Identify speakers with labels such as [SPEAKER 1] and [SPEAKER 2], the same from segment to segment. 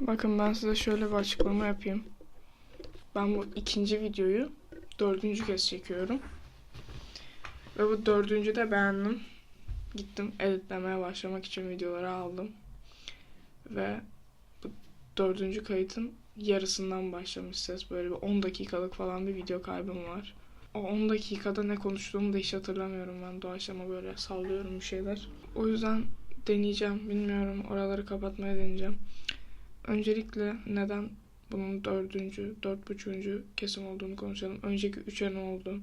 [SPEAKER 1] Bakın ben size şöyle bir açıklama yapayım. Ben bu ikinci videoyu dördüncü kez çekiyorum. Ve bu dördüncü de beğendim. Gittim editlemeye başlamak için videoları aldım. Ve bu dördüncü kayıtın yarısından başlamış ses. Böyle bir 10 dakikalık falan bir video kaybım var. O 10 dakikada ne konuştuğumu da hiç hatırlamıyorum ben doğaçlama böyle sallıyorum bir şeyler. O yüzden deneyeceğim bilmiyorum oraları kapatmaya deneyeceğim. Öncelikle neden bunun dördüncü, dört buçuğuncu kesim olduğunu konuşalım. Önceki üçe ne oldu?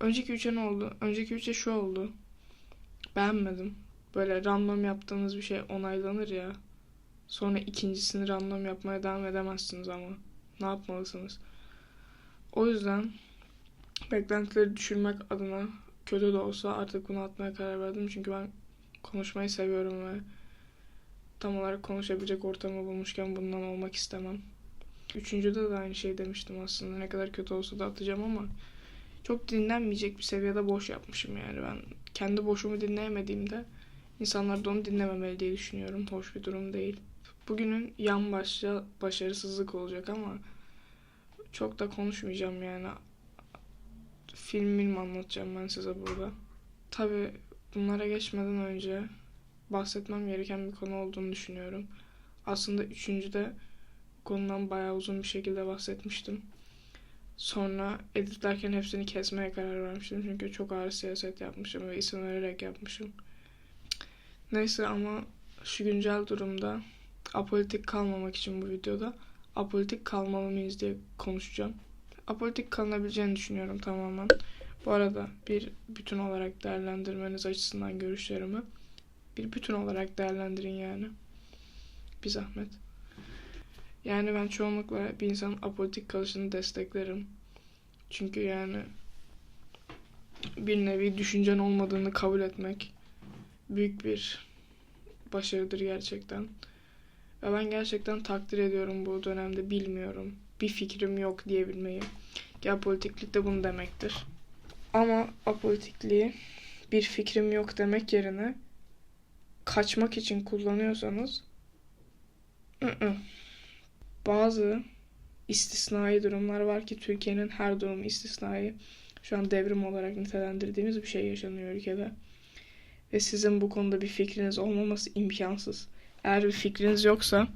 [SPEAKER 1] Önceki üçe ne oldu? Önceki üçe şu oldu. Beğenmedim. Böyle random yaptığınız bir şey onaylanır ya. Sonra ikincisini random yapmaya devam edemezsiniz ama. Ne yapmalısınız? O yüzden beklentileri düşürmek adına kötü de olsa artık bunu atmaya karar verdim. Çünkü ben konuşmayı seviyorum ve tam olarak konuşabilecek ortamı bulmuşken bundan olmak istemem. Üçüncüde de aynı şey demiştim aslında. Ne kadar kötü olsa da atacağım ama çok dinlenmeyecek bir seviyede boş yapmışım yani ben. Kendi boşumu dinleyemediğimde insanlar da onu dinlememeli diye düşünüyorum. Hoş bir durum değil. Bugünün yan başlığı başarısızlık olacak ama çok da konuşmayacağım yani. Film film anlatacağım ben size burada. Tabi bunlara geçmeden önce bahsetmem gereken bir konu olduğunu düşünüyorum. Aslında üçüncüde konudan bayağı uzun bir şekilde bahsetmiştim. Sonra editlerken hepsini kesmeye karar vermiştim. Çünkü çok ağır siyaset yapmışım ve isim vererek yapmışım. Neyse ama şu güncel durumda apolitik kalmamak için bu videoda apolitik kalmalı mıyız diye konuşacağım. Apolitik kalınabileceğini düşünüyorum tamamen. Bu arada bir bütün olarak değerlendirmeniz açısından görüşlerimi bir bütün olarak değerlendirin yani. Bir zahmet. Yani ben çoğunlukla bir insanın apolitik kalışını desteklerim. Çünkü yani bir nevi düşüncen olmadığını kabul etmek büyük bir başarıdır gerçekten. Ve ben gerçekten takdir ediyorum bu dönemde bilmiyorum. Bir fikrim yok diyebilmeyi. Geopolitiklik de bunu demektir. Ama apolitikliği bir fikrim yok demek yerine kaçmak için kullanıyorsanız ı-ı. bazı istisnai durumlar var ki Türkiye'nin her durumu istisnai. Şu an devrim olarak nitelendirdiğimiz bir şey yaşanıyor ülkede. Ve sizin bu konuda bir fikriniz olmaması imkansız. Eğer bir fikriniz yoksa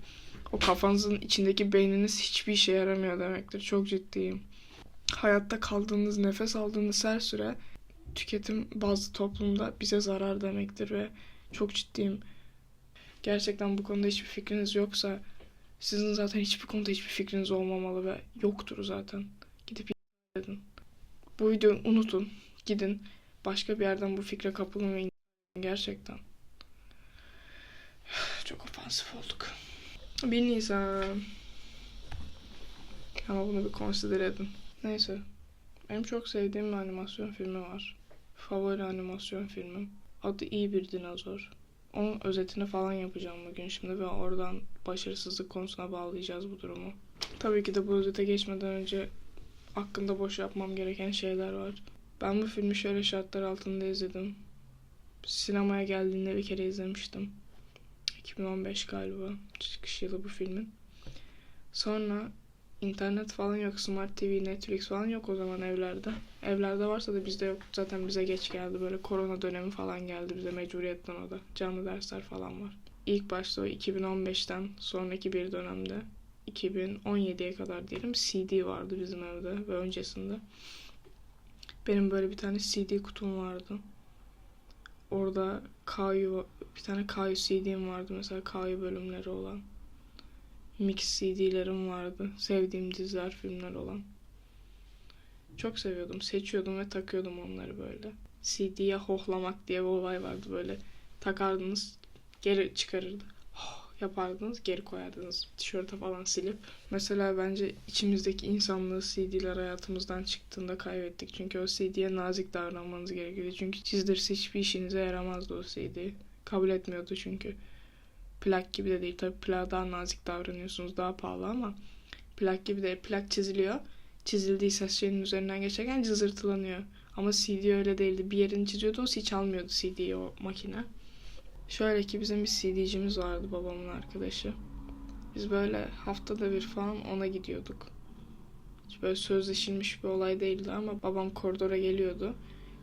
[SPEAKER 1] o kafanızın içindeki beyniniz hiçbir işe yaramıyor demektir. Çok ciddiyim. Hayatta kaldığınız, nefes aldığınız her süre tüketim bazı toplumda bize zarar demektir ve çok ciddiyim. Gerçekten bu konuda hiçbir fikriniz yoksa sizin zaten hiçbir konuda hiçbir fikriniz olmamalı ve yoktur zaten. Gidip edin. Bu videoyu unutun. Gidin. Başka bir yerden bu fikre kapılın ve gerçekten. Çok ofansif olduk. 1 Nisan. Ama bunu bir consider edin. Neyse. Benim çok sevdiğim bir animasyon filmi var. Favori animasyon filmim. Adı İyi Bir Dinozor. Onun özetini falan yapacağım bugün şimdi ve oradan başarısızlık konusuna bağlayacağız bu durumu. Tabii ki de bu özete geçmeden önce hakkında boş yapmam gereken şeyler var. Ben bu filmi şöyle şartlar altında izledim. Sinemaya geldiğinde bir kere izlemiştim. 2015 galiba çıkış yılı bu filmin. Sonra internet falan yok, Smart TV, Netflix falan yok o zaman evlerde. Evlerde varsa da bizde yok. Zaten bize geç geldi. Böyle korona dönemi falan geldi bize mecburiyetten o da. Canlı dersler falan var. İlk başta o 2015'ten sonraki bir dönemde 2017'ye kadar diyelim CD vardı bizim evde ve öncesinde. Benim böyle bir tane CD kutum vardı. Orada Kayu, bir tane Kayu CD'm vardı mesela Kayu bölümleri olan. Mix CD'lerim vardı. Sevdiğim diziler, filmler olan. Çok seviyordum. Seçiyordum ve takıyordum onları böyle. CD'ye hohlamak diye bir olay vardı böyle. Takardınız, geri çıkarırdı. Oh, yapardınız, geri koyardınız. Tişörte falan silip. Mesela bence içimizdeki insanlığı CD'ler hayatımızdan çıktığında kaybettik. Çünkü o CD'ye nazik davranmanız gerekiyordu. Çünkü çizdirse hiçbir işinize yaramazdı o CD. Kabul etmiyordu çünkü. Plak gibi de değil. Tabii plak daha nazik davranıyorsunuz. Daha pahalı ama plak gibi de plak çiziliyor. Çizildiği ses şeyin üzerinden geçerken cızırtılanıyor. Ama CD öyle değildi. Bir yerini çiziyordu o hiç almıyordu CD'yi o makine. Şöyle ki bizim bir CD'cimiz vardı babamın arkadaşı. Biz böyle haftada bir falan ona gidiyorduk. Hiç böyle sözleşilmiş bir olay değildi ama babam koridora geliyordu.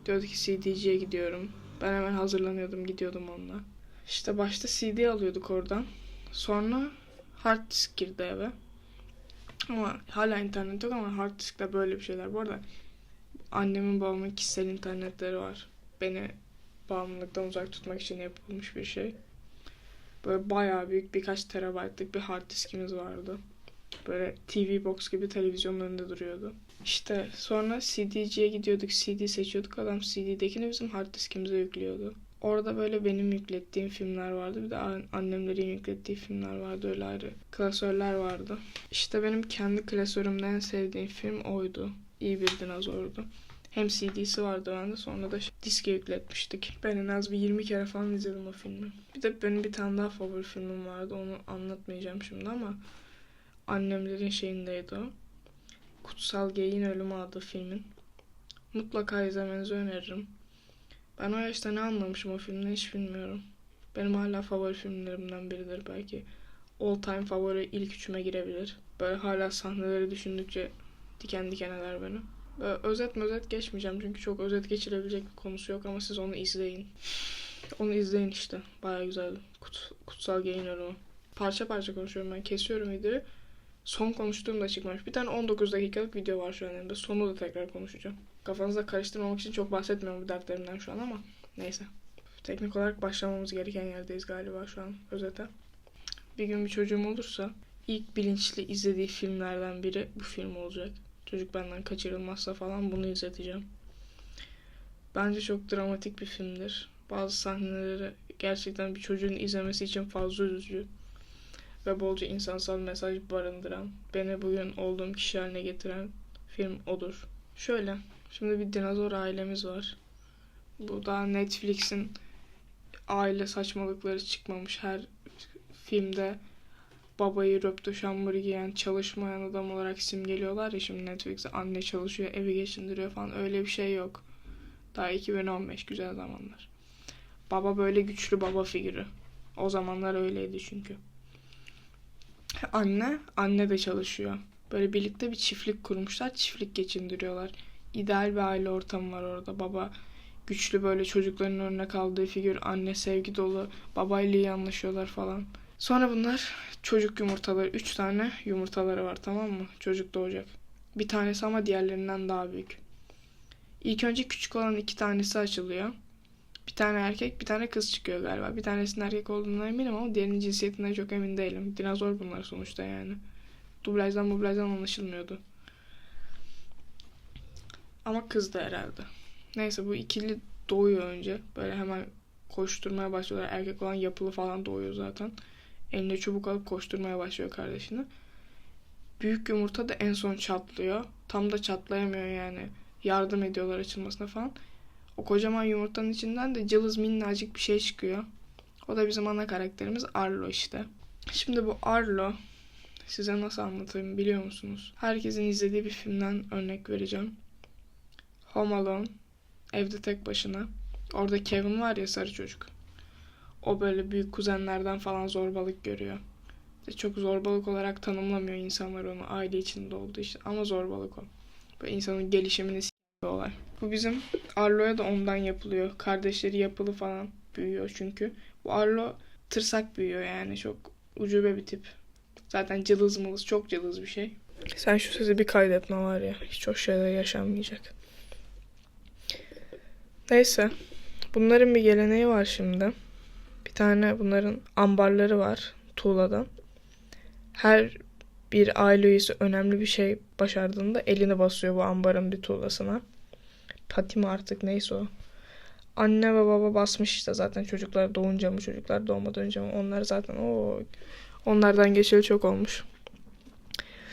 [SPEAKER 1] Diyordu ki CD'ciye gidiyorum. Ben hemen hazırlanıyordum gidiyordum onunla. İşte başta CD alıyorduk oradan. Sonra hard disk girdi eve. Ama hala internet yok ama hard diskte böyle bir şeyler. Bu arada annemin babamın kişisel internetleri var. Beni bağımlılıktan uzak tutmak için yapılmış bir şey. Böyle bayağı büyük birkaç terabaytlık bir hard diskimiz vardı. Böyle TV box gibi televizyonun önünde duruyordu. İşte sonra CD'ciye gidiyorduk. CD seçiyorduk. Adam CD'dekini bizim hard diskimize yüklüyordu. Orada böyle benim yüklettiğim filmler vardı. Bir de an- annemlerin yüklettiği filmler vardı. Öyle ayrı klasörler vardı. İşte benim kendi klasörümden en sevdiğim film oydu. İyi bir dinozordu. Hem CD'si vardı bende sonra da diske yükletmiştik. Ben en az bir 20 kere falan izledim o filmi. Bir de benim bir tane daha favori filmim vardı. Onu anlatmayacağım şimdi ama annemlerin şeyindeydi o. Kutsal Geyin Ölümü adlı filmin. Mutlaka izlemenizi öneririm. Ben o yaşta ne anlamışım o filmden hiç bilmiyorum. Benim hala favori filmlerimden biridir belki. All time favori ilk üçüme girebilir. Böyle hala sahneleri düşündükçe diken diken eder beni. Böyle özet özet geçmeyeceğim çünkü çok özet geçirebilecek bir konusu yok ama siz onu izleyin. Onu izleyin işte. Baya güzel. Kut, kutsal Geyin Ölümü. Parça parça konuşuyorum ben. Kesiyorum videoyu. Son konuştuğum da çıkmamış. Bir tane 19 dakikalık video var şu an elimde. Sonu da tekrar konuşacağım. Kafanızda karıştırmamak için çok bahsetmiyorum bu dertlerimden şu an ama neyse. Teknik olarak başlamamız gereken yerdeyiz galiba şu an özete. Bir gün bir çocuğum olursa ilk bilinçli izlediği filmlerden biri bu film olacak. Çocuk benden kaçırılmazsa falan bunu izleteceğim. Bence çok dramatik bir filmdir. Bazı sahneleri gerçekten bir çocuğun izlemesi için fazla üzücü ve bolca insansal mesaj barındıran, beni bugün olduğum kişi haline getiren film odur. Şöyle, şimdi bir dinozor ailemiz var. Bu da Netflix'in aile saçmalıkları çıkmamış her filmde babayı röptö şambırı giyen çalışmayan adam olarak simgeliyorlar ya şimdi Netflix'te anne çalışıyor evi geçindiriyor falan öyle bir şey yok. Daha 2015 güzel zamanlar. Baba böyle güçlü baba figürü. O zamanlar öyleydi çünkü. Anne, anne de çalışıyor. Böyle birlikte bir çiftlik kurmuşlar, çiftlik geçindiriyorlar. İdeal bir aile ortamı var orada. Baba güçlü böyle çocukların önüne kaldığı figür, anne sevgi dolu, babayla iyi anlaşıyorlar falan. Sonra bunlar çocuk yumurtaları, üç tane yumurtaları var tamam mı? Çocuk doğacak. Bir tanesi ama diğerlerinden daha büyük. İlk önce küçük olan iki tanesi açılıyor. Bir tane erkek, bir tane kız çıkıyor galiba. Bir tanesinin erkek olduğuna eminim ama diğerinin cinsiyetinden çok emin değilim. Dinozor bunlar sonuçta yani. Dublajdan mublajdan anlaşılmıyordu. Ama kız da herhalde. Neyse bu ikili doğuyor önce. Böyle hemen koşturmaya başlıyorlar. Erkek olan yapılı falan doğuyor zaten. Eline çubuk alıp koşturmaya başlıyor kardeşini. Büyük yumurta da en son çatlıyor. Tam da çatlayamıyor yani. Yardım ediyorlar açılmasına falan. O kocaman yumurtanın içinden de cılız minnacık bir şey çıkıyor. O da bizim ana karakterimiz Arlo işte. Şimdi bu Arlo size nasıl anlatayım biliyor musunuz? Herkesin izlediği bir filmden örnek vereceğim. Home Alone. Evde tek başına. Orada Kevin var ya sarı çocuk. O böyle büyük kuzenlerden falan zorbalık görüyor. İşte çok zorbalık olarak tanımlamıyor insanlar onu aile içinde olduğu için ama zorbalık o. Böyle insanın gelişimini s- olay. Bu bizim Arlo'ya da ondan yapılıyor. Kardeşleri yapılı falan büyüyor çünkü. Bu Arlo tırsak büyüyor yani çok ucube bir tip. Zaten cılız mılız çok cılız bir şey. Sen şu sesi bir kaydetme var ya. Hiç hoş şeyler yaşanmayacak. Neyse. Bunların bir geleneği var şimdi. Bir tane bunların ambarları var tuğladan. Her bir aile üyesi önemli bir şey başardığında elini basıyor bu ambarın bir tuğlasına. Pati artık neyse o. Anne ve baba basmış işte zaten çocuklar doğunca mı çocuklar doğmadan önce mi onlar zaten o onlardan geçeli çok olmuş.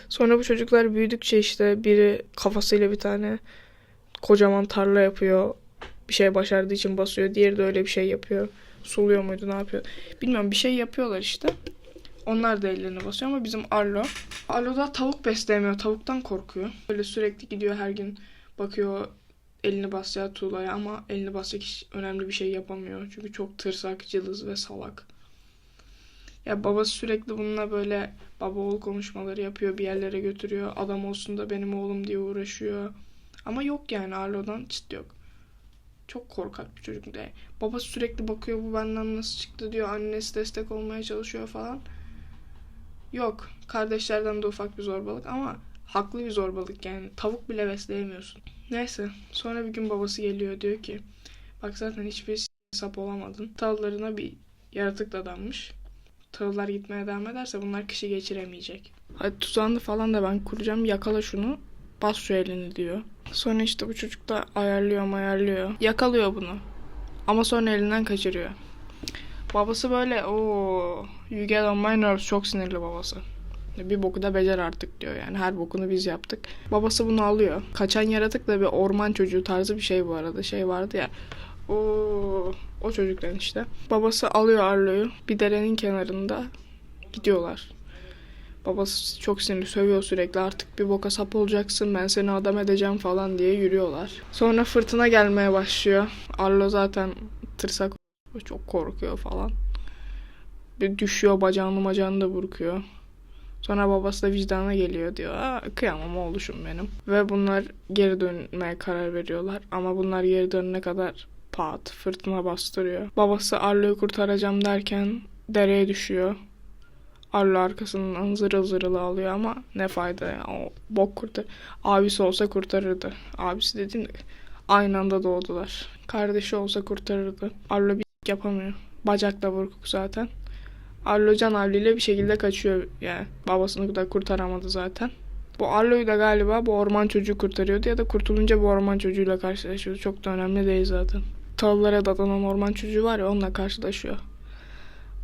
[SPEAKER 1] Sonra bu çocuklar büyüdükçe işte biri kafasıyla bir tane kocaman tarla yapıyor. Bir şey başardığı için basıyor. Diğeri de öyle bir şey yapıyor. Suluyor muydu ne yapıyor? Bilmiyorum bir şey yapıyorlar işte. Onlar da ellerini basıyor ama bizim Arlo. Arlo da tavuk besleyemiyor. Tavuktan korkuyor. Böyle sürekli gidiyor her gün bakıyor elini basacağı tuğlaya ama elini basacak hiç önemli bir şey yapamıyor. Çünkü çok tırsak, cılız ve salak. Ya babası sürekli bununla böyle baba oğul konuşmaları yapıyor, bir yerlere götürüyor. Adam olsun da benim oğlum diye uğraşıyor. Ama yok yani Arlo'dan çıt yok. Çok korkak bir çocuk de. Babası sürekli bakıyor bu benden nasıl çıktı diyor. Annesi destek olmaya çalışıyor falan. Yok. Kardeşlerden de ufak bir zorbalık ama haklı bir zorbalık yani. Tavuk bile besleyemiyorsun. Neyse. Sonra bir gün babası geliyor diyor ki bak zaten hiçbir sap olamadın. Tağlarına bir yaratık dadanmış. Tağlar gitmeye devam ederse bunlar kişi geçiremeyecek. Hadi tuzağını falan da ben kuracağım. Yakala şunu. Bas şu elini diyor. Sonra işte bu çocuk da ayarlıyor ayarlıyor. Yakalıyor bunu. Ama sonra elinden kaçırıyor. Babası böyle o you get on my nerves çok sinirli babası. Bir boku da becer artık diyor yani her bokunu biz yaptık. Babası bunu alıyor. Kaçan yaratık da bir orman çocuğu tarzı bir şey bu arada. Şey vardı ya. O o çocuktan işte. Babası alıyor Arlo'yu bir derenin kenarında gidiyorlar. Babası çok sinirli sövüyor sürekli artık bir boka sap olacaksın ben seni adam edeceğim falan diye yürüyorlar. Sonra fırtına gelmeye başlıyor. Arlo zaten tırsak çok korkuyor falan. Bir düşüyor bacağını bacağını da burkuyor. Sonra babası da vicdana geliyor diyor. Aa, kıyamam oğluşum benim. Ve bunlar geri dönmeye karar veriyorlar. Ama bunlar geri dönene kadar pat fırtına bastırıyor. Babası Arlo'yu kurtaracağım derken dereye düşüyor. Arlo arkasından zırıl zırıl ağlıyor ama ne fayda ya. O bok kurtar. Abisi olsa kurtarırdı. Abisi dediğim de aynı anda doğdular. Kardeşi olsa kurtarırdı. Arlo bir yapamıyor. Bacak da burkuk zaten. Arlo can havliyle bir şekilde kaçıyor yani. Babasını da kurtaramadı zaten. Bu Arlo'yu da galiba bu orman çocuğu kurtarıyordu ya da kurtulunca bu orman çocuğuyla karşılaşıyordu. Çok da önemli değil zaten. Tavlara dadanan orman çocuğu var ya onunla karşılaşıyor.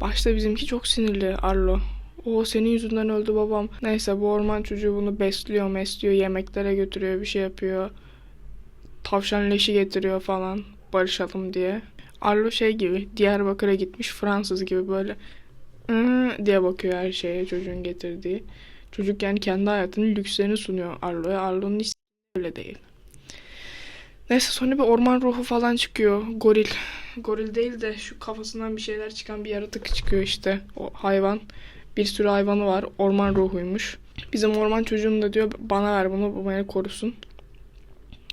[SPEAKER 1] Başta bizimki çok sinirli Arlo. O senin yüzünden öldü babam. Neyse bu orman çocuğu bunu besliyor, mesliyor, yemeklere götürüyor, bir şey yapıyor. Tavşan leşi getiriyor falan barışalım diye. Arlo şey gibi Diyarbakır'a gitmiş Fransız gibi böyle Diye bakıyor her şeye çocuğun getirdiği. Çocuk yani kendi hayatının lükslerini sunuyor Arlo'ya. Arlo'nun hiç öyle değil. Neyse sonra bir orman ruhu falan çıkıyor. Goril. Goril değil de şu kafasından bir şeyler çıkan bir yaratık çıkıyor işte. O hayvan. Bir sürü hayvanı var. Orman ruhuymuş. Bizim orman çocuğum da diyor bana ver bunu bu beni korusun.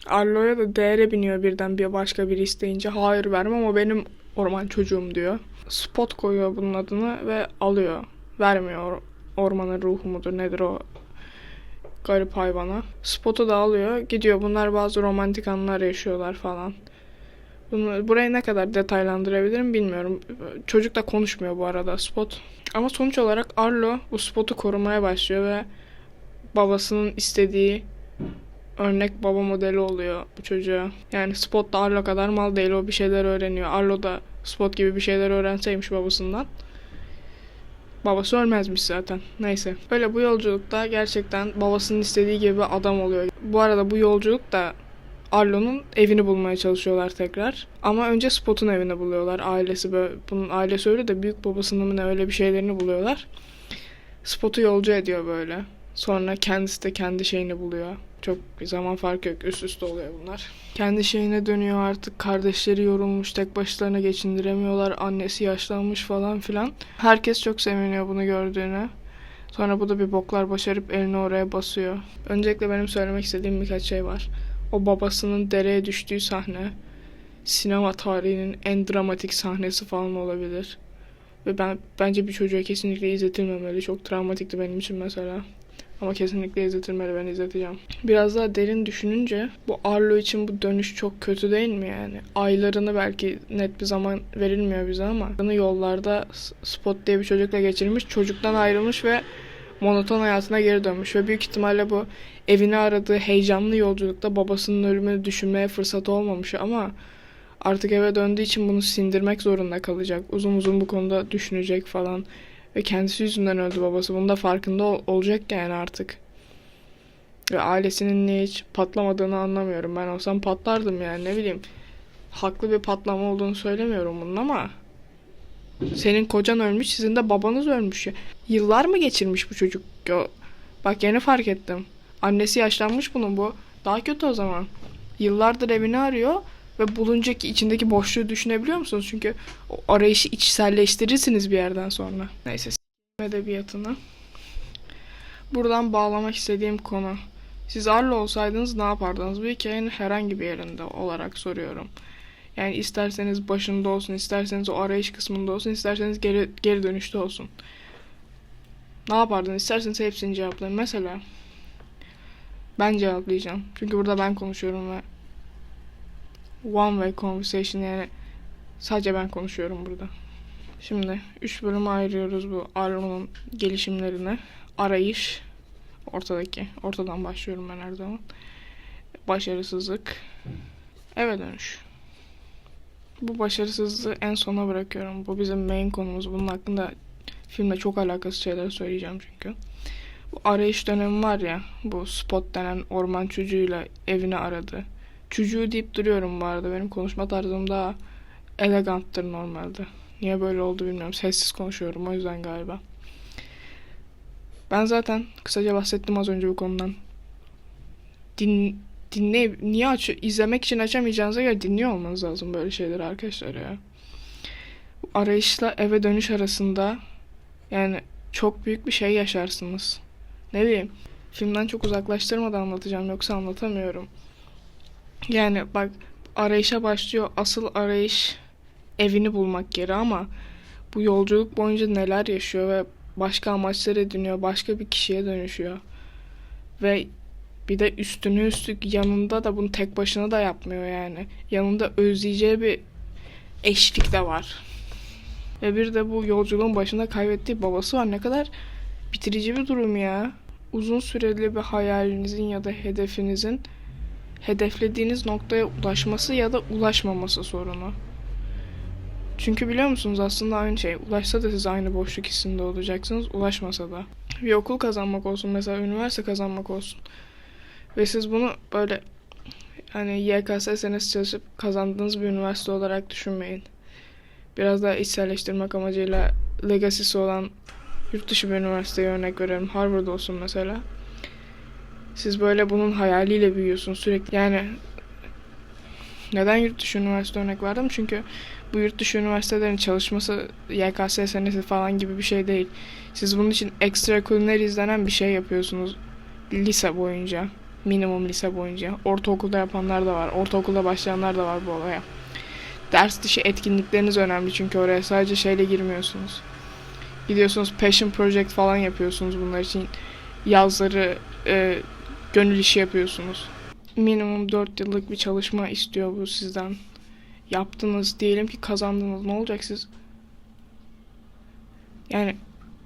[SPEAKER 1] Arlo'ya da değere biniyor birden bir başka biri isteyince. Hayır vermem o benim orman çocuğum diyor. Spot koyuyor bunun adını ve alıyor. Vermiyor ormanın ruhu mudur nedir o garip hayvana. Spot'u da alıyor. Gidiyor. Bunlar bazı romantik anlar yaşıyorlar falan. Bunu, burayı ne kadar detaylandırabilirim bilmiyorum. Çocuk da konuşmuyor bu arada Spot. Ama sonuç olarak Arlo bu Spot'u korumaya başlıyor ve babasının istediği örnek baba modeli oluyor bu çocuğa. Yani Spot da Arlo kadar mal değil. O bir şeyler öğreniyor. Arlo da Spot gibi bir şeyler öğrenseymiş babasından. Babası ölmezmiş zaten. Neyse. Öyle bu yolculukta gerçekten babasının istediği gibi adam oluyor. Bu arada bu yolculuk da Arlo'nun evini bulmaya çalışıyorlar tekrar. Ama önce Spot'un evini buluyorlar. Ailesi böyle, bunun ailesi öyle de büyük babasının ne öyle bir şeylerini buluyorlar. Spot'u yolcu ediyor böyle. Sonra kendisi de kendi şeyini buluyor. Çok zaman farkı yok. Üst üste oluyor bunlar. Kendi şeyine dönüyor artık. Kardeşleri yorulmuş. Tek başlarına geçindiremiyorlar. Annesi yaşlanmış falan filan. Herkes çok seviniyor bunu gördüğüne. Sonra bu da bir boklar başarıp elini oraya basıyor. Öncelikle benim söylemek istediğim birkaç şey var. O babasının dereye düştüğü sahne sinema tarihinin en dramatik sahnesi falan olabilir. Ve ben bence bir çocuğa kesinlikle izletilmemeli. Çok travmatikti benim için mesela. Ama kesinlikle izletilmeli ben izleteceğim. Biraz daha derin düşününce bu Arlo için bu dönüş çok kötü değil mi yani? Aylarını belki net bir zaman verilmiyor bize ama yollarda Spot diye bir çocukla geçirmiş. Çocuktan ayrılmış ve monoton hayatına geri dönmüş. Ve büyük ihtimalle bu evini aradığı heyecanlı yolculukta babasının ölümünü düşünmeye fırsat olmamış ama artık eve döndüğü için bunu sindirmek zorunda kalacak. Uzun uzun bu konuda düşünecek falan. Ve kendisi yüzünden öldü babası. Bunun da farkında ol- olacak yani artık. Ve ailesinin niye hiç patlamadığını anlamıyorum. Ben olsam patlardım yani ne bileyim. Haklı bir patlama olduğunu söylemiyorum bunun ama senin kocan ölmüş, sizin de babanız ölmüş. Yıllar mı geçirmiş bu çocuk? Bak yeni fark ettim. Annesi yaşlanmış bunun bu. Daha kötü o zaman. Yıllardır evini arıyor ve bulunca ki içindeki boşluğu düşünebiliyor musunuz? Çünkü o arayışı içselleştirirsiniz bir yerden sonra. Neyse edebiyatını. Buradan bağlamak istediğim konu. Siz Arlo olsaydınız ne yapardınız? Bu hikayenin herhangi bir yerinde olarak soruyorum. Yani isterseniz başında olsun, isterseniz o arayış kısmında olsun, isterseniz geri, geri dönüşte olsun. Ne yapardınız? İsterseniz hepsini cevaplayın. Mesela ben cevaplayacağım. Çünkü burada ben konuşuyorum ve one way conversation yani sadece ben konuşuyorum burada. Şimdi üç bölüme ayırıyoruz bu Arlo'nun gelişimlerini. Arayış, ortadaki, ortadan başlıyorum ben her zaman. Başarısızlık, eve dönüş. Bu başarısızlığı en sona bırakıyorum. Bu bizim main konumuz. Bunun hakkında filmle çok alakası şeyler söyleyeceğim çünkü. Bu arayış dönemi var ya, bu spot denen orman çocuğuyla evini aradı. Çocuğu deyip duruyorum bu arada. Benim konuşma tarzım daha eleganttır normalde. Niye böyle oldu bilmiyorum. Sessiz konuşuyorum o yüzden galiba. Ben zaten kısaca bahsettim az önce bu konudan. Din, dinleyip niye aç izlemek için açamayacağınıza göre dinliyor olmanız lazım böyle şeyleri arkadaşlar ya. Arayışla eve dönüş arasında yani çok büyük bir şey yaşarsınız. Ne bileyim. Filmden çok uzaklaştırmadan anlatacağım yoksa anlatamıyorum. Yani bak arayışa başlıyor. Asıl arayış evini bulmak yeri ama bu yolculuk boyunca neler yaşıyor ve başka amaçlar ediniyor, başka bir kişiye dönüşüyor. Ve bir de üstüne üstlük yanında da bunu tek başına da yapmıyor yani. Yanında özleyeceği bir eşlik de var. Ve bir de bu yolculuğun başında kaybettiği babası var. Ne kadar bitirici bir durum ya. Uzun süreli bir hayalinizin ya da hedefinizin hedeflediğiniz noktaya ulaşması ya da ulaşmaması sorunu. Çünkü biliyor musunuz aslında aynı şey. Ulaşsa da siz aynı boşluk hissinde olacaksınız. Ulaşmasa da. Bir okul kazanmak olsun mesela üniversite kazanmak olsun. Ve siz bunu böyle hani YKS senesi çalışıp kazandığınız bir üniversite olarak düşünmeyin. Biraz daha içselleştirmek amacıyla legacy'si olan yurt dışı bir üniversiteye örnek verelim. Harvard olsun mesela. Siz böyle bunun hayaliyle büyüyorsunuz sürekli. Yani neden yurt dışı üniversite örnek verdim? Çünkü bu yurt dışı üniversitelerin çalışması YKS senesi falan gibi bir şey değil. Siz bunun için ekstra kuliner izlenen bir şey yapıyorsunuz lise boyunca. Minimum lise boyunca. Ortaokulda yapanlar da var. Ortaokulda başlayanlar da var bu olaya. Ders dışı etkinlikleriniz önemli çünkü oraya sadece şeyle girmiyorsunuz. Gidiyorsunuz passion project falan yapıyorsunuz bunlar için. Yazları e, gönül işi yapıyorsunuz. Minimum 4 yıllık bir çalışma istiyor bu sizden. Yaptınız diyelim ki kazandınız. Ne olacak siz? Yani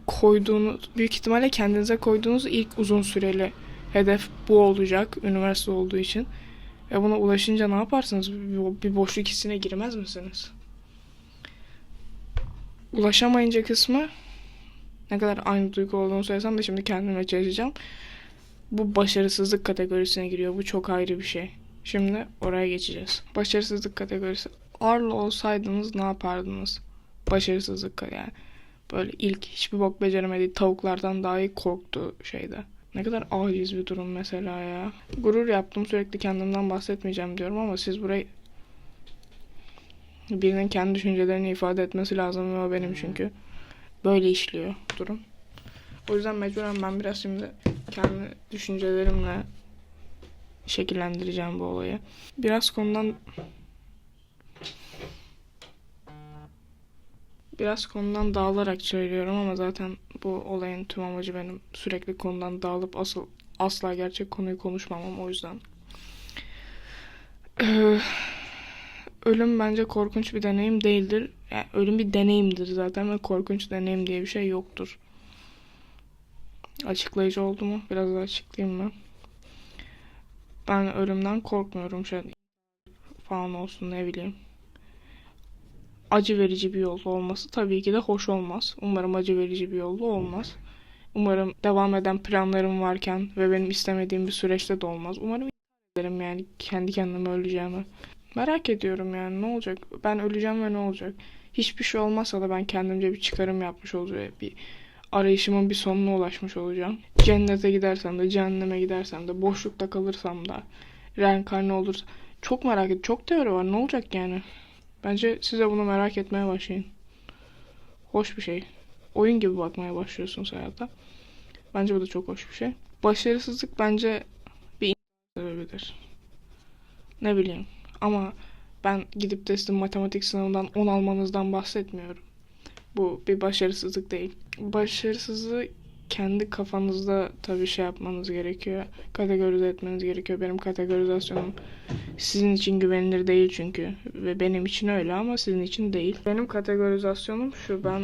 [SPEAKER 1] koyduğunuz büyük ihtimalle kendinize koyduğunuz ilk uzun süreli hedef bu olacak üniversite olduğu için. Ve buna ulaşınca ne yaparsınız? Bir, boşluk hissine girmez misiniz? Ulaşamayınca kısmı ne kadar aynı duygu olduğunu söylesem de şimdi kendime çalışacağım. Bu başarısızlık kategorisine giriyor. Bu çok ayrı bir şey. Şimdi oraya geçeceğiz. Başarısızlık kategorisi. Arlo olsaydınız ne yapardınız? Başarısızlık yani. Böyle ilk hiçbir bok beceremediği tavuklardan dahi korktu şeyde. Ne kadar aciz bir durum mesela ya. Gurur yaptım sürekli kendimden bahsetmeyeceğim diyorum ama siz burayı birinin kendi düşüncelerini ifade etmesi lazım ve o benim çünkü. Böyle işliyor durum. O yüzden mecburen ben biraz şimdi kendi düşüncelerimle şekillendireceğim bu olayı. Biraz konudan biraz konudan dağılarak söylüyorum ama zaten bu olayın tüm amacı benim sürekli konudan dağılıp asıl asla gerçek konuyu konuşmamam o yüzden. Ee, ölüm bence korkunç bir deneyim değildir. Yani ölüm bir deneyimdir zaten ve korkunç deneyim diye bir şey yoktur. Açıklayıcı oldu mu? Biraz daha açıklayayım mı? Ben ölümden korkmuyorum. Şey falan olsun ne bileyim. Acı verici bir yol olması tabii ki de hoş olmaz. Umarım acı verici bir yolda olmaz. Umarım devam eden planlarım varken ve benim istemediğim bir süreçte de olmaz. Umarım ederim yani kendi kendime öleceğimi. Merak ediyorum yani ne olacak? Ben öleceğim ve ne olacak? Hiçbir şey olmazsa da ben kendimce bir çıkarım yapmış olacağım. Bir arayışımın bir sonuna ulaşmış olacağım. Cennete gidersem de, cehenneme gidersem de, boşlukta kalırsam da, reenkarne olursa. Çok merak ediyorum. Çok teori var. Ne olacak yani? Bence size bunu merak etmeye başlayın. Hoş bir şey. oyun gibi bakmaya başlıyorsunuz hayata. Bence bu da çok hoş bir şey. Başarısızlık bence bir sebebidir. Ne bileyim. Ama ben gidip de matematik sınavından 10 almanızdan bahsetmiyorum. Bu bir başarısızlık değil. Başarısızlığı kendi kafanızda tabii şey yapmanız gerekiyor. Kategorize etmeniz gerekiyor. Benim kategorizasyonum sizin için güvenilir değil çünkü. Ve benim için öyle ama sizin için değil. Benim kategorizasyonum şu. Ben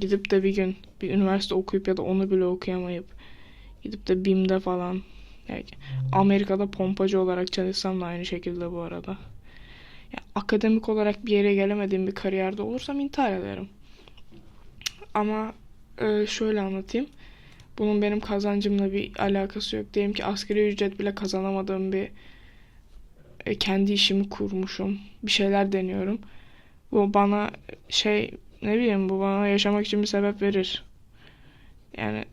[SPEAKER 1] gidip de bir gün bir üniversite okuyup ya da onu bile okuyamayıp gidip de BİM'de falan yani Amerika'da pompacı olarak çalışsam da aynı şekilde bu arada. Ya, akademik olarak bir yere gelemediğim bir kariyerde olursam intihar ederim. Ama e, şöyle anlatayım. Bunun benim kazancımla bir alakası yok. Diyelim ki asgari ücret bile kazanamadığım bir e, kendi işimi kurmuşum. Bir şeyler deniyorum. Bu bana şey ne bileyim bu bana yaşamak için bir sebep verir. Yani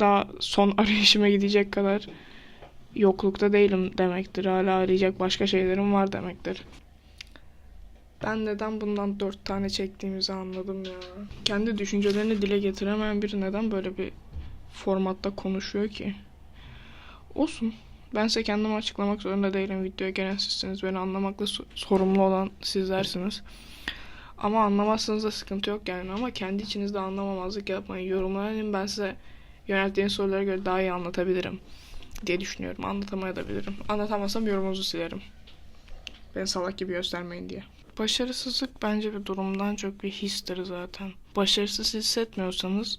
[SPEAKER 1] daha son arayışıma gidecek kadar yoklukta değilim demektir. Hala arayacak başka şeylerim var demektir. Ben neden bundan dört tane çektiğimizi anladım ya. Kendi düşüncelerini dile getiremeyen biri neden böyle bir formatta konuşuyor ki? Olsun. Ben size kendimi açıklamak zorunda değilim. Videoya gelen sizsiniz. Beni anlamakla so- sorumlu olan sizlersiniz. Ama anlamazsanız da sıkıntı yok yani. Ama kendi içinizde anlamamazlık yapmayın. Yorumlara inin. Ben size yönelttiğiniz sorulara göre daha iyi anlatabilirim diye düşünüyorum. Anlatamayabilirim. Anlatamazsam yorumunuzu silerim. Beni salak gibi göstermeyin diye. Başarısızlık bence bir durumdan çok bir histir zaten. Başarısız hissetmiyorsanız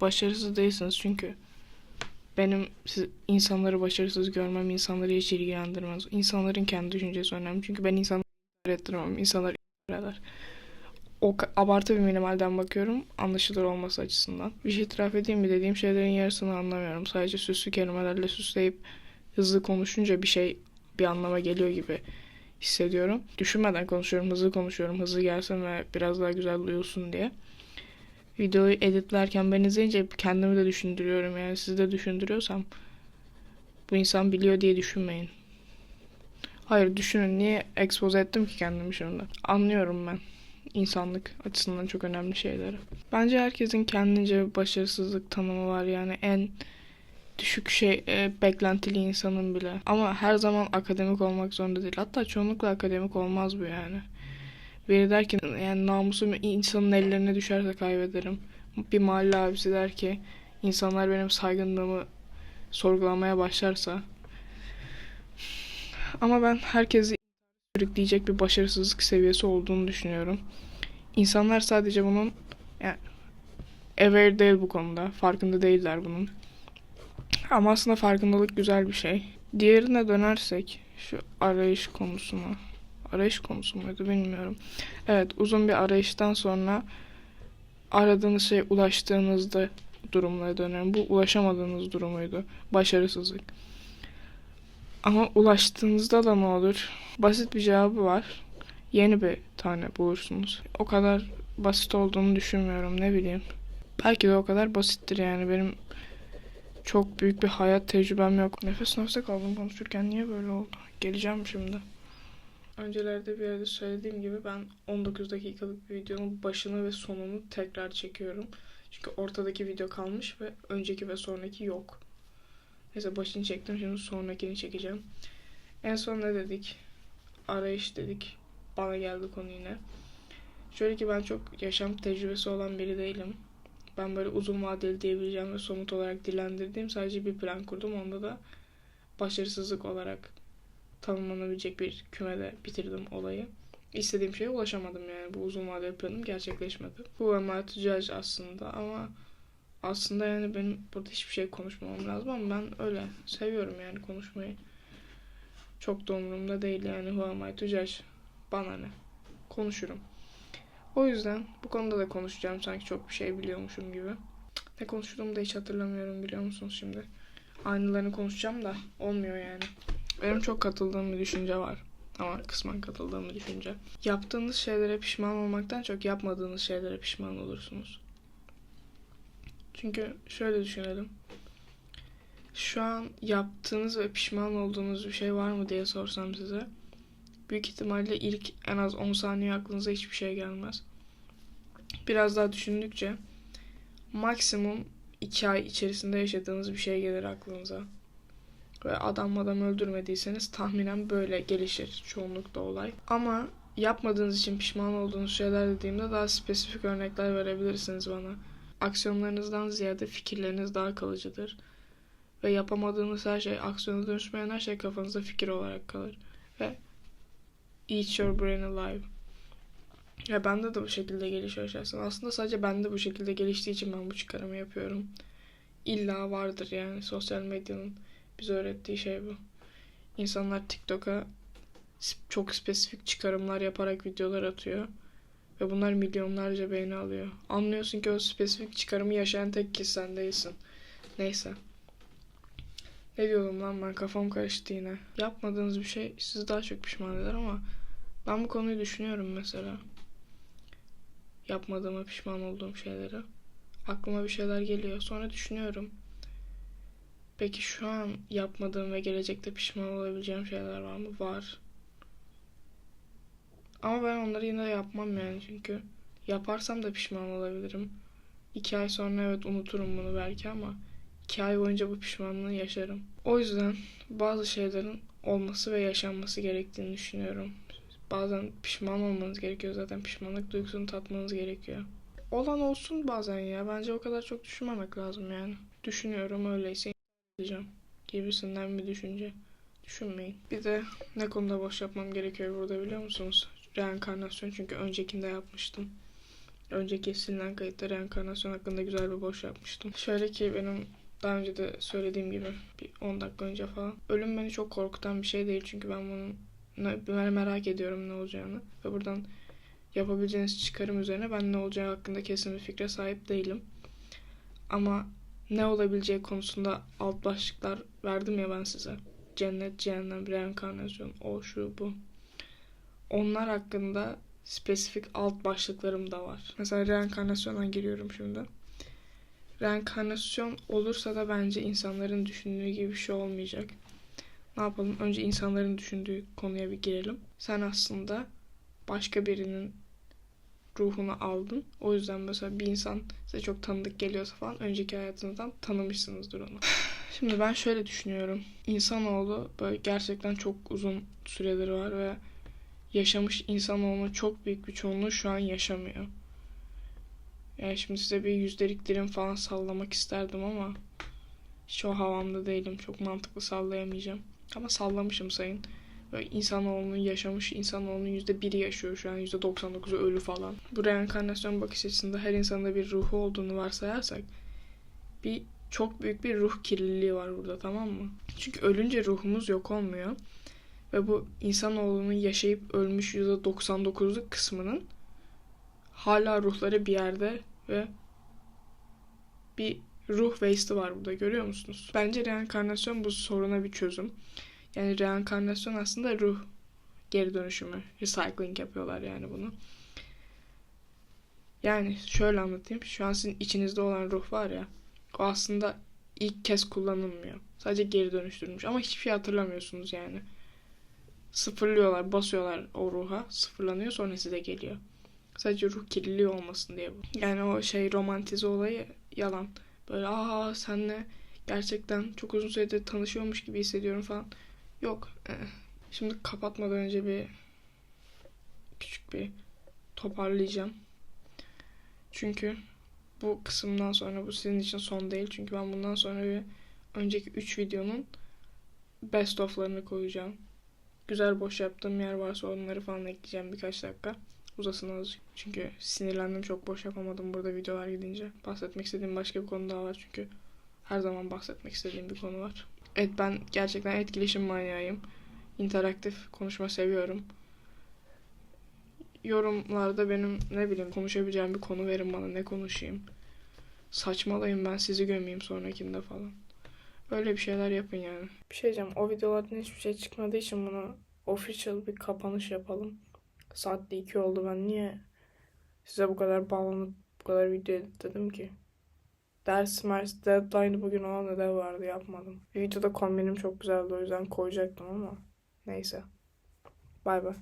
[SPEAKER 1] başarısız değilsiniz çünkü benim insanları başarısız görmem insanları hiç ilgilendirmez. İnsanların kendi düşüncesi önemli. Çünkü ben insanları ettirmem. İnsanlar eder. O abartı bir minimalden bakıyorum. Anlaşılır olması açısından. Bir şey itiraf edeyim mi dediğim şeylerin yarısını anlamıyorum. Sadece süslü kelimelerle süsleyip hızlı konuşunca bir şey bir anlama geliyor gibi hissediyorum. Düşünmeden konuşuyorum, hızlı konuşuyorum. Hızlı gelsin ve biraz daha güzel duyulsun diye. Videoyu editlerken ben izleyince kendimi de düşündürüyorum. Yani sizi de düşündürüyorsam bu insan biliyor diye düşünmeyin. Hayır düşünün niye expose ettim ki kendimi şimdi. Anlıyorum ben. İnsanlık açısından çok önemli şeyleri. Bence herkesin kendince başarısızlık tanımı var yani en düşük şey e, beklentili insanın bile. Ama her zaman akademik olmak zorunda değil. Hatta çoğunlukla akademik olmaz bu yani. Biri der ki yani namusum insanın ellerine düşerse kaybederim. Bir mahalle abisi der ki insanlar benim saygınlığımı sorgulamaya başlarsa. Ama ben herkesi sürükleyecek bir başarısızlık seviyesi olduğunu düşünüyorum. İnsanlar sadece bunun yani aware değil bu konuda. Farkında değiller bunun. Ama aslında farkındalık güzel bir şey. Diğerine dönersek şu arayış konusuna. Arayış konusu muydu bilmiyorum. Evet uzun bir arayıştan sonra aradığınız şey ulaştığınızda durumlara dönerim. Bu ulaşamadığınız durumuydu. Başarısızlık. Ama ulaştığınızda da ne olur? Basit bir cevabı var. Yeni bir tane bulursunuz. O kadar basit olduğunu düşünmüyorum ne bileyim. Belki de o kadar basittir yani benim çok büyük bir hayat tecrübem yok. Nefes nefese kaldım konuşurken niye böyle oldu? Geleceğim şimdi. Öncelerde bir yerde söylediğim gibi ben 19 dakikalık bir videonun başını ve sonunu tekrar çekiyorum. Çünkü ortadaki video kalmış ve önceki ve sonraki yok. Neyse başını çektim şimdi sonrakini çekeceğim. En son ne dedik? Arayış dedik. Bana geldi konu yine. Şöyle ki ben çok yaşam tecrübesi olan biri değilim. Ben böyle uzun vadeli diyebileceğim ve somut olarak dilendirdiğim sadece bir plan kurdum. Onda da başarısızlık olarak tanımlanabilecek bir kümede bitirdim olayı. İstediğim şeye ulaşamadım yani. Bu uzun vadeli planım gerçekleşmedi. Bu emanet aslında ama aslında yani benim burada hiçbir şey konuşmamam lazım ama ben öyle seviyorum yani konuşmayı. Çok da umurumda değil yani who am I to judge? Bana ne? Konuşurum. O yüzden bu konuda da konuşacağım sanki çok bir şey biliyormuşum gibi. Ne konuştuğumu da hiç hatırlamıyorum biliyor musunuz şimdi? Aynılarını konuşacağım da olmuyor yani. Benim çok katıldığım bir düşünce var. Ama kısmen katıldığım bir düşünce. Yaptığınız şeylere pişman olmaktan çok yapmadığınız şeylere pişman olursunuz. Çünkü şöyle düşünelim. Şu an yaptığınız ve pişman olduğunuz bir şey var mı diye sorsam size. Büyük ihtimalle ilk en az 10 saniye aklınıza hiçbir şey gelmez. Biraz daha düşündükçe maksimum iki ay içerisinde yaşadığınız bir şey gelir aklınıza. Ve adam adam öldürmediyseniz tahminen böyle gelişir çoğunlukla olay. Ama yapmadığınız için pişman olduğunuz şeyler dediğimde daha spesifik örnekler verebilirsiniz bana. Aksiyonlarınızdan ziyade fikirleriniz daha kalıcıdır. Ve yapamadığınız her şey, aksiyona dönüşmeyen her şey kafanızda fikir olarak kalır. Ve eat your brain alive. Ya bende de bu şekilde gelişiyor şahsen. Aslında sadece bende bu şekilde geliştiği için ben bu çıkarımı yapıyorum. İlla vardır yani sosyal medyanın bize öğrettiği şey bu. İnsanlar TikTok'a çok spesifik çıkarımlar yaparak videolar atıyor. Ve bunlar milyonlarca beğeni alıyor. Anlıyorsun ki o spesifik çıkarımı yaşayan tek kişi sen değilsin. Neyse. Ne diyordum lan ben kafam karıştı yine. Yapmadığınız bir şey sizi daha çok pişman eder ama ben bu konuyu düşünüyorum mesela. Yapmadığıma pişman olduğum şeyleri. Aklıma bir şeyler geliyor. Sonra düşünüyorum. Peki şu an yapmadığım ve gelecekte pişman olabileceğim şeyler var mı? Var. Ama ben onları yine yapmam yani çünkü yaparsam da pişman olabilirim. İki ay sonra evet unuturum bunu belki ama iki ay boyunca bu pişmanlığı yaşarım. O yüzden bazı şeylerin olması ve yaşanması gerektiğini düşünüyorum. Bazen pişman olmanız gerekiyor zaten pişmanlık duygusunu tatmanız gerekiyor. Olan olsun bazen ya. Bence o kadar çok düşünmemek lazım yani. Düşünüyorum öyleyse diyeceğim gibisinden bir düşünce. Düşünmeyin. Bir de ne konuda boş yapmam gerekiyor burada biliyor musunuz? Reenkarnasyon çünkü öncekinde yapmıştım. Önceki silinen kayıtta reenkarnasyon hakkında güzel bir boş yapmıştım. Şöyle ki benim daha önce de söylediğim gibi bir 10 dakika önce falan. Ölüm beni çok korkutan bir şey değil çünkü ben bunun ne- merak ediyorum ne olacağını. Ve buradan yapabileceğiniz çıkarım üzerine ben ne olacağı hakkında kesin bir fikre sahip değilim. Ama ne olabileceği konusunda alt başlıklar verdim ya ben size. Cennet, cehennem, reenkarnasyon, o, şu, bu. Onlar hakkında spesifik alt başlıklarım da var. Mesela reenkarnasyona giriyorum şimdi. Reenkarnasyon olursa da bence insanların düşündüğü gibi bir şey olmayacak. Ne yapalım? Önce insanların düşündüğü konuya bir girelim. Sen aslında başka birinin ruhunu aldın. O yüzden mesela bir insan size çok tanıdık geliyorsa falan önceki hayatınızdan tanımışsınızdır onu. Şimdi ben şöyle düşünüyorum. İnsanoğlu böyle gerçekten çok uzun süreleri var ve yaşamış insanoğlunun çok büyük bir çoğunluğu şu an yaşamıyor. Yani şimdi size bir yüzdelik dilim falan sallamak isterdim ama hiç o havamda değilim. Çok mantıklı sallayamayacağım. Ama sallamışım sayın. Böyle insanoğlunun yaşamış insanoğlunun yüzde biri yaşıyor şu an. Yüzde 99'u ölü falan. Bu reenkarnasyon bakış açısında her insanda bir ruhu olduğunu varsayarsak bir çok büyük bir ruh kirliliği var burada tamam mı? Çünkü ölünce ruhumuz yok olmuyor. Ve bu insanoğlunun yaşayıp ölmüş %99'luk kısmının hala ruhları bir yerde ve bir ruh waste'i var burada görüyor musunuz? Bence reenkarnasyon bu soruna bir çözüm. Yani reenkarnasyon aslında ruh geri dönüşümü. Recycling yapıyorlar yani bunu. Yani şöyle anlatayım. Şu an sizin içinizde olan ruh var ya. O aslında ilk kez kullanılmıyor. Sadece geri dönüştürülmüş. Ama hiçbir şey hatırlamıyorsunuz yani. Sıfırlıyorlar, basıyorlar o ruha. Sıfırlanıyor sonra size geliyor. Sadece ruh kirliliği olmasın diye bu. Yani o şey romantize olayı yalan. Böyle aa senle gerçekten çok uzun süredir tanışıyormuş gibi hissediyorum falan. Yok. eh. Şimdi kapatmadan önce bir küçük bir toparlayacağım. Çünkü bu kısımdan sonra bu sizin için son değil. Çünkü ben bundan sonra bir önceki 3 videonun best of'larını koyacağım. Güzel boş yaptığım yer varsa onları falan ekleyeceğim birkaç dakika. Uzasın azıcık. Çünkü sinirlendim çok boş yapamadım burada videolar gidince. Bahsetmek istediğim başka bir konu daha var çünkü her zaman bahsetmek istediğim bir konu var. Evet ben gerçekten etkileşim manyağıyım. İnteraktif konuşma seviyorum. Yorumlarda benim ne bileyim konuşabileceğim bir konu verin bana ne konuşayım. Saçmalayın ben sizi gömeyim sonrakinde falan. Öyle bir şeyler yapın yani. Bir şey diyeceğim o videolardan hiçbir şey çıkmadığı için buna official bir kapanış yapalım. Saat de 2 oldu ben niye size bu kadar bağlanıp bu kadar video editledim ki? Ders mers deadline bugün olan ödev vardı yapmadım. Videoda kombinim çok güzeldi o yüzden koyacaktım ama neyse. Bay bay.